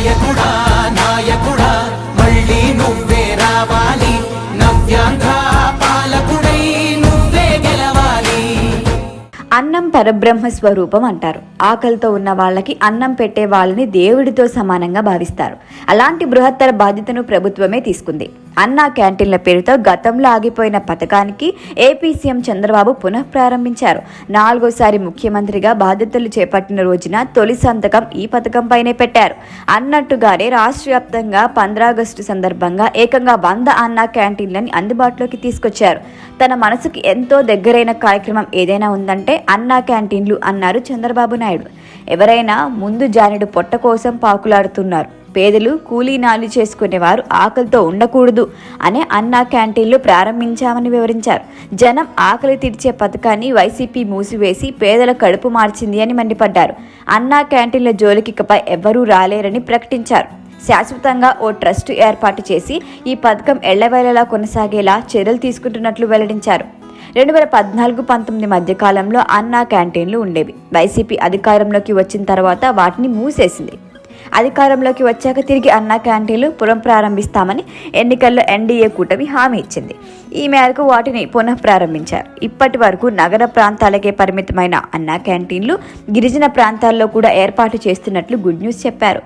నాయకుడా నాయకుడా మళ్ళీ నువ్వే రావాలి. నవ్యాంధ్ర పాలకుడై నువ్వే గెలవాలి. అన్నం పరబ్రహ్మ స్వరూపం అంటారు. ఆకలితో ఉన్న వాళ్ళకి అన్నం పెట్టే వాళ్ళని దేవుడితో సమానంగా భావిస్తారు. అలాంటి బృహత్తర బాధ్యతను ప్రభుత్వమే తీసుకుంది. అన్నా క్యాంటీన్ల పేరుతో గతంలో ఆగిపోయిన పథకానికి ఏపీ సీఎం చంద్రబాబు పునః ప్రారంభించారు. నాలుగోసారి ముఖ్యమంత్రిగా బాధ్యతలు చేపట్టిన రోజున తొలి సంతకం ఈ పథకంపైనే పెట్టారు. అన్నట్టుగానే రాష్ట్ర వ్యాప్తంగా పంద్రాగస్టు సందర్భంగా ఏకంగా వంద అన్నా క్యాంటీన్లని అందుబాటులోకి తీసుకొచ్చారు. తన మనసుకి ఎంతో దగ్గరైన కార్యక్రమం ఏదైనా ఉందంటే అన్నా క్యాంటీన్లు అన్నారు చంద్రబాబు నాయుడు. ఎవరైనా ముందు జానుడు పొట్ట కోసం పాకులాడుతున్నారు. పేదలు కూలీనాలు చేసుకునేవారు ఆకలితో ఉండకూడదు అనే అన్నా క్యాంటీన్లు ప్రారంభించామని వివరించారు. జనం ఆకలి తీర్చే పథకాన్ని వైసీపీ మూసివేసి పేదల కడుపు మార్చింది అని మండిపడ్డారు. అన్నా క్యాంటీన్ల జోలికికపై ఎవ్వరూ రాలేరని ప్రకటించారు. శాశ్వతంగా ఓ ట్రస్ట్ ఏర్పాటు చేసి ఈ పథకం ఎళ్ళవేళలా కొనసాగేలా చర్యలు తీసుకుంటున్నట్లు వెల్లడించారు. రెండు వేల పద్నాలుగు పంతొమ్మిది మధ్య కాలంలో అన్నా క్యాంటీన్లు ఉండేవి. వైసీపీ అధికారంలోకి వచ్చిన తర్వాత వాటిని మూసేసింది. అధికారంలోకి వచ్చాక తిరిగి అన్నా క్యాంటీన్లు పునః ప్రారంభిస్తామని ఎన్నికల్లో ఎన్డీఏ కూటమి హామీ ఇచ్చింది. ఈ మేరకు వాటిని పునః ప్రారంభించారు. ఇప్పటి వరకు నగర ప్రాంతాలకే పరిమితమైన అన్నా క్యాంటీన్లు గిరిజన ప్రాంతాల్లో కూడా ఏర్పాటు చేస్తున్నట్లు గుడ్ న్యూస్ చెప్పారు.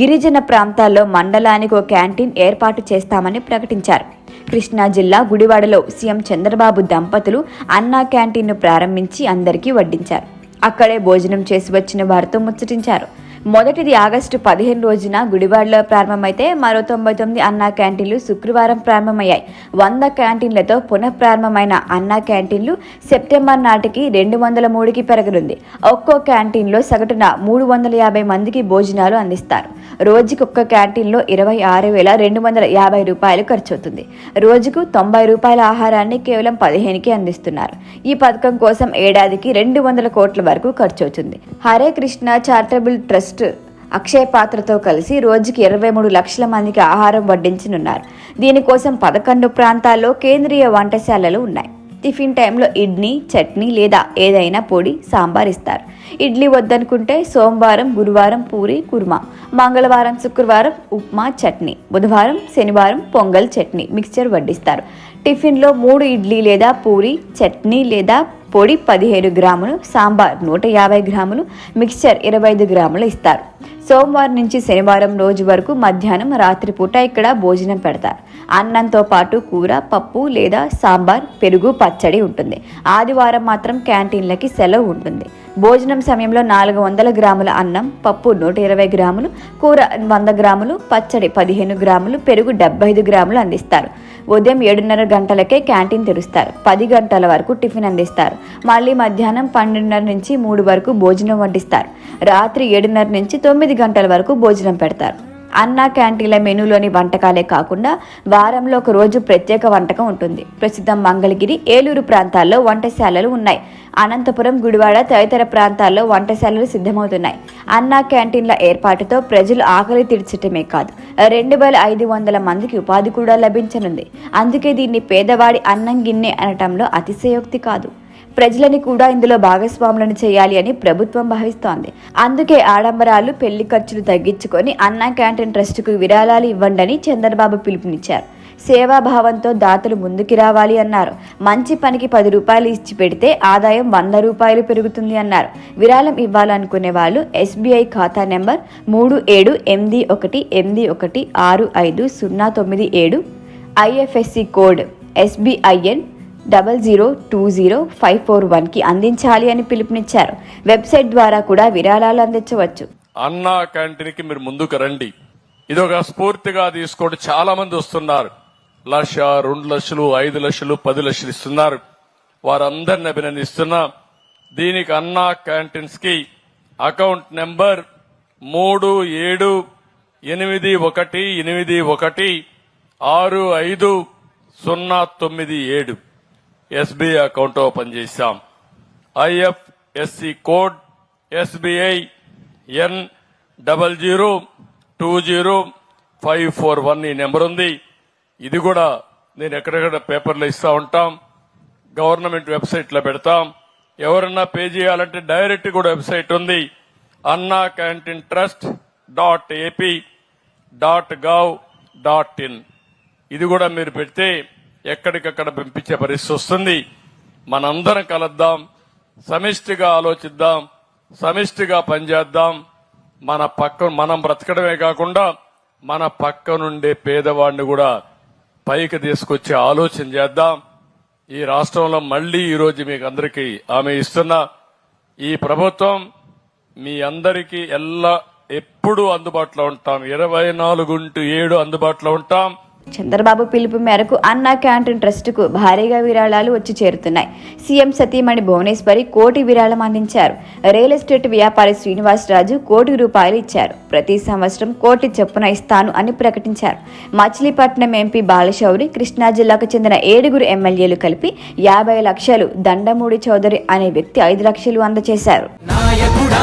గిరిజన ప్రాంతాల్లో మండలానికి ఒక క్యాంటీన్ ఏర్పాటు చేస్తామని ప్రకటించారు. కృష్ణా జిల్లా గుడివాడలో సీఎం చంద్రబాబు దంపతులు అన్నా క్యాంటీన్ను ప్రారంభించి అందరికీ వడ్డించారు. అక్కడే భోజనం చేసి వచ్చిన వారితో ముచ్చటించారు. మొదటిది ఆగస్టు పదిహేను రోజున గుడివాడలో ప్రారంభమైతే మరో తొంభై తొమ్మిది అన్నా క్యాంటీన్లు శుక్రవారం ప్రారంభమయ్యాయి. వంద క్యాంటీన్లతో పునః ప్రారంభమైన అన్నా క్యాంటీన్లు సెప్టెంబర్ నాటికి రెండు వందల మూడుకి పెరగనుంది. ఒక్కో క్యాంటీన్లో సగటున మూడు వందల యాభై మందికి భోజనాలు అందిస్తారు. రోజుకు ఒక్క క్యాంటీన్లో ఇరవై ఆరు వేల రెండు వందల యాభై రూపాయలు ఖర్చవుతుంది. రోజుకు తొంభై రూపాయల ఆహారాన్ని కేవలం పదిహేనుకి అందిస్తున్నారు. ఈ పథకం కోసం ఏడాదికి రెండు వందల కోట్ల వరకు ఖర్చవుతుంది. హరే కృష్ణ చారిటబుల్ ట్రస్ట్ అక్షయ పాత్రతో కలిసి రోజుకి ఇరవై మూడు లక్షల మందికి ఆహారం వడ్డించనున్నారు. దీనికోసం పదకొండు ప్రాంతాల్లో కేంద్రీయ వంటశాలలు ఉన్నాయి. టిఫిన్ టైంలో ఇడ్లీ చట్నీ లేదా ఏదైనా పొడి సాంబార్ ఇస్తారు. ఇడ్లీ వద్దనుకుంటే సోమవారం గురువారం పూరి కుర్మా. మంగళవారం శుక్రవారం ఉప్మా చట్నీ. బుధవారం శనివారం పొంగల్ చట్నీ. మిక్స్చర్ వడ్డిస్తారు. టిఫిన్లో మూడు ఇడ్లీ లేదా పూరి చట్నీ లేదా పొడి పదిహేను గ్రాములు సాంబార్ నూట యాభై గ్రాములు మిక్స్చర్ ఇరవై ఐదు గ్రాములు ఇస్తారు. సోమవారం నుంచి శనివారం రోజు వరకు మధ్యాహ్నం రాత్రిపూట ఇక్కడ భోజనం పెడతారు. అన్నంతో పాటు కూర పప్పు లేదా సాంబార్ పెరుగు పచ్చడి ఉంటుంది. ఆదివారం మాత్రం క్యాంటీన్లకి సెలవు ఉంటుంది. భోజనం సమయంలో నాలుగు వందల గ్రాముల అన్నం పప్పు నూట ఇరవై గ్రాములు కూర వంద గ్రాములు పచ్చడి పదిహేను గ్రాములు పెరుగు డెబ్బై ఐదు గ్రాములు అందిస్తారు. ఉదయం ఏడున్నర గంటలకే క్యాంటీన్ తెరుస్తారు. పది గంటల వరకు టిఫిన్ అందిస్తారు. మళ్ళీ మధ్యాహ్నం పన్నెండున్నర నుంచి మూడు వరకు భోజనం వడ్డిస్తారు. రాత్రి ఏడున్నర నుంచి తొమ్మిది గంటల వరకు భోజనం పెడతారు. అన్నా క్యాంటీన్ల మెనూలోని వంటకాలే కాకుండా వారంలో ఒక రోజు ప్రత్యేక వంటకం ఉంటుంది. ప్రస్తుతం మంగళగిరి ఏలూరు ప్రాంతాల్లో వంటశాలలు ఉన్నాయి. అనంతపురం గుడివాడ తదితర ప్రాంతాల్లో వంటశాలలు సిద్ధమవుతున్నాయి. అన్నా క్యాంటీన్ల ఏర్పాటుతో ప్రజలు ఆకలి తీర్చటమే కాదు రెండు వేల ఐదు వందల మందికి ఉపాధి కూడా లభించనుంది. అందుకే దీన్ని పేదవాడి అన్నం గిన్నె అనటంలో అతిశయోక్తి కాదు. ప్రజలని కూడా ఇందులో భాగస్వాములను చేయాలి అని ప్రభుత్వం భావిస్తోంది. అందుకే ఆడంబరాలు పెళ్ళి ఖర్చులు తగ్గించుకొని అన్నా క్యాంటీన్ ట్రస్టుకు విరాళాలు ఇవ్వండి చంద్రబాబు పిలుపునిచ్చారు. సేవాభావంతో దాతలు ముందుకు రావాలి అన్నారు. మంచి పనికి పది రూపాయలు ఇచ్చి పెడితే ఆదాయం వంద రూపాయలు పెరుగుతుంది అన్నారు. విరాళం ఇవ్వాలనుకునే వాళ్ళు ఎస్బీఐ ఖాతా నెంబర్ మూడు ఏడు ఎనిమిది ఒకటి ఎనిమిది ఒకటి ఆరు ఐదు సున్నా తొమ్మిది ఏడు IFSC code SBIN double zero two zero five four వన్కి అందించాలి అని పిలుపునిచ్చారు. వెబ్సైట్ ద్వారా కూడా విరాళాలు అందించవచ్చు. అన్నా క్యాంటీన్కి మీరు ముందుకు రండి. ఇది ఒక స్ఫూర్తిగా తీసుకోండి చాలా మంది వస్తున్నారు. లక్ష రెండు లక్షలు ఐదు లక్షలు పది లక్షలు ఇస్తున్నారు. వారందరిని అభినందిస్తున్నా. దీనికి అన్నా క్యాంటీన్స్కి అకౌంట్ నెంబర్ మూడు ఏడు ఎనిమిది ఒకటి ఎనిమిది ఒకటి ఆరు ఐదు సున్నా తొమ్మిది ఏడు. ఎస్బీఐ అకౌంట్ ఓపెన్ చేశాం. IFSC code SBI N double zero two zero five four one ఈ నెంబర్ ఉంది. ఇది కూడా నేను ఎక్కడెక్కడ పేపర్లు ఇస్తా ఉంటాం. గవర్నమెంట్ వెబ్సైట్లో పెడతాం. ఎవరన్నా పే చేయాలంటే డైరెక్ట్ కూడా వెబ్సైట్ ఉంది. Anna canteen trust dot AP dot gov dot in. ఇది కూడా మీరు పెడితే ఎక్కడికక్కడ పంపించే పరిస్థితి వస్తుంది. మనందరం కలుద్దాం సమిష్టిగా ఆలోచిద్దాం సమిష్టిగా పనిచేద్దాం. మన పక్క మనం బ్రతకడమే కాకుండా మన పక్క నుండే పేదవాడిని కూడా పైకి తీసుకొచ్చే ఆలోచన చేద్దాం. ఈ రాష్ట్రంలో మళ్ళీ ఈరోజు మీకు అందరికీ ఆమె ఇస్తున్నా. ఈ ప్రభుత్వం మీ అందరికీ ఎల్లా ఎప్పుడూ అందుబాటులో ఉంటాం. ఇరవై నాలుగు ఏడు అందుబాటులో ఉంటాం. చంద్రబాబు పిలుపు మేరకు అన్నా క్యాంటీన్ ట్రస్టుకు భారీగా విరాళాలు వచ్చి చేరుతున్నాయి. సీఎం సతీమణి భువనేశ్వరి కోటి విరాళం అందించారు. రియల్ ఎస్టేట్ వ్యాపారి శ్రీనివాసరాజు కోటి రూపాయలు ఇచ్చారు. ప్రతి సంవత్సరం కోటి చొప్పున ఇస్తాను అని ప్రకటించారు. మచిలీపట్నం ఎంపీ బాలశౌరి కృష్ణా జిల్లాకు చెందిన ఏడుగురు ఎమ్మెల్యేలు కలిపి యాభై లక్షలు దండమూడి చౌదరి అనే వ్యక్తి ఐదు లక్షలు అందజేశారు. నాయకుడా